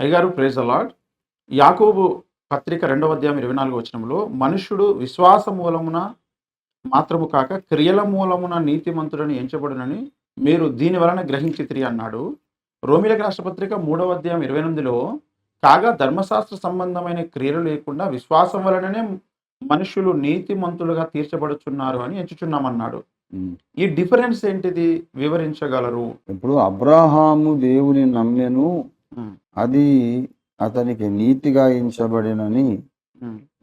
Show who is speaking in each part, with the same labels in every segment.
Speaker 1: అయ్యగారు ప్రేజ్ అలాడ్ యాకోబు పత్రిక రెండవ అధ్యాయం ఇరవై నాలుగు వచనంలో మనుష్యుడు విశ్వాస మూలమున మాత్రము కాక క్రియల మూలమున నీతిమంతుడని ఎంచబడునని మీరు దీని వలన గ్రహించితిరి అన్నాడు. రోమిలకు రాష్ట్రపత్రిక మూడవ అధ్యాయం ఇరవై ఎనిమిదిలో కాగా ధర్మశాస్త్ర సంబంధమైన క్రియలు లేకుండా విశ్వాసం వలననే మనుషులు నీతిమంతులుగా తీర్చబడుచున్నారు అని ఎంచుచున్నామన్నాడు. ఈ డిఫరెన్స్ ఏంటిది? వివరించగలరు.
Speaker 2: ఇప్పుడు అబ్రహాము దేవుని నమ్మెను అది అతనికి నీతిగా ఎంచబడినని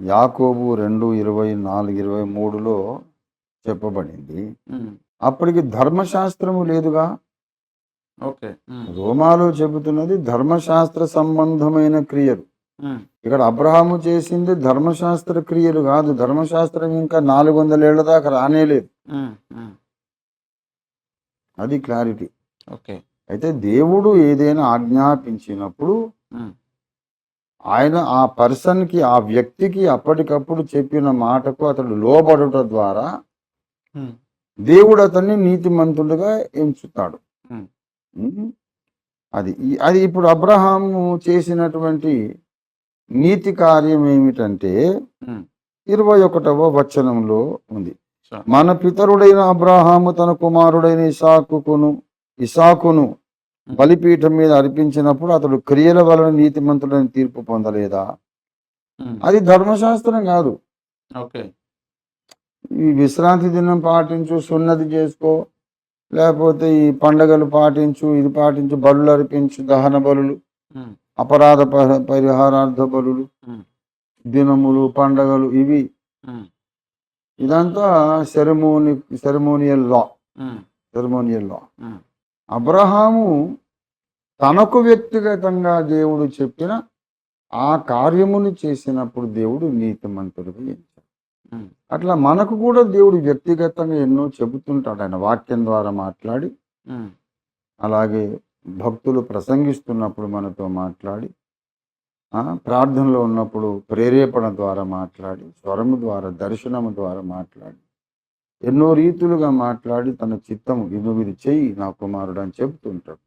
Speaker 2: యాకోబు రెండు ఇరవై నాలుగు ఇరవై మూడులో చెప్పబడింది. అప్పటికి ధర్మశాస్త్రము లేదుగా?
Speaker 1: ఓకే.
Speaker 2: రోమాలో చెబుతున్నది ధర్మశాస్త్ర సంబంధమైన క్రియలు. ఇక్కడ అబ్రహాము చేసింది ధర్మశాస్త్ర క్రియలు కాదు. ధర్మశాస్త్రం ఇంకా నాలుగు వందల ఏళ్ళ దాకా రానేలేదు. అది క్లారిటీ.
Speaker 1: ఓకే.
Speaker 2: అయితే దేవుడు ఏదైనా ఆజ్ఞాపించినప్పుడు ఆయన ఆ పర్సన్కి ఆ వ్యక్తికి అప్పటికప్పుడు చెప్పిన మాటకు అతడు లోబడుట ద్వారా దేవుడు అతన్ని నీతిమంతుడుగా ఎంచుతాడు. అది అది ఇప్పుడు అబ్రహాము చేసినటువంటి నీతి కార్యం ఏమిటంటే ఇరవై ఒకటవ వచనంలో ఉంది. మన పితరుడైన అబ్రహాము తన కుమారుడైన ఇసాకును ఇసాకును బలిపీఠం మీద అర్పించినప్పుడు అతడు క్రియల వలన నీతిమంతుడని తీర్పు పొందలేదా? అది ధర్మశాస్త్రం కాదు.
Speaker 1: ఓకే.
Speaker 2: ఈ విశ్రాంతి దినం పాటించు సున్నతి చేసుకో లేకపోతే ఈ పండగలు పాటించు ఇది పాటించు బలులు అర్పించు దహన బలులు అపరాధ పరి- పరిహారార్థ బలులు దినములు పండగలు ఇవి. ఇదంతా ceremony ceremonial law. Ceremonial law. Abraham తనకు వ్యక్తిగతంగా దేవుడు చెప్పిన ఆ కార్యమును చేసినప్పుడు దేవుడు నీతిమంతుడిగా ఎంచాడు. అట్లా మనకు కూడా దేవుడు వ్యక్తిగతంగా ఎన్నో చెబుతుంటాడు. ఆయన వాక్యం ద్వారా మాట్లాడి అలాగే భక్తులు ప్రసంగిస్తున్నప్పుడు మనతో మాట్లాడి ప్రార్థనలో ఉన్నప్పుడు ప్రేరేపణ ద్వారా మాట్లాడి స్వరము ద్వారా దర్శనము ద్వారా మాట్లాడి ఎన్నో రీతులుగా మాట్లాడి తన చిత్తము ఇది ఇది చెయ్యి నా కుమారుడు అని చెబుతుంటాడు.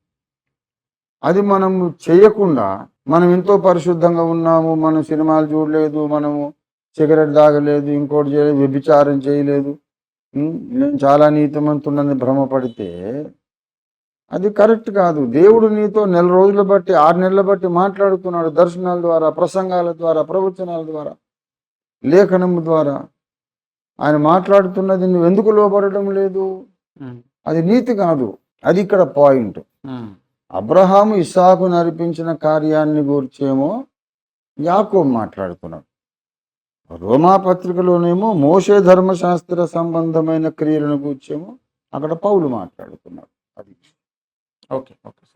Speaker 2: అది మనము చేయకుండా మనం ఎంతో పరిశుద్ధంగా ఉన్నాము మనం సినిమాలు చూడలేదు మనము సిగరెట్ తాగలేదు ఇంకోటి చేయలేదు వ్యభిచారం చేయలేదు. నేను చాలా నీతిమంతుండని భ్రమపడితే అది కరెక్ట్ కాదు. దేవుడు నీతో నెల రోజుల బట్టి ఆరు నెలల బట్టి మాట్లాడుతున్నాడు దర్శనాల ద్వారా ప్రసంగాల ద్వారా ప్రవచనాల ద్వారా లేఖనం ద్వారా. ఆయన మాట్లాడుతున్నది నువ్వు ఎందుకు లోపడడం లేదు అది నీతి కాదు. అది ఇక్కడ పాయింట్. అబ్రహాము ఇస్సాకు నడిపించిన కార్యాన్ని గురించేమో యాకోబు మాట్లాడుతున్నాడు. రోమా పత్రికలోనేమో మోషే ధర్మశాస్త్ర సంబంధమైన క్రియలను కూర్చేమో అక్కడ పౌలు మాట్లాడుతున్నాడు. అది.
Speaker 1: Okay okay.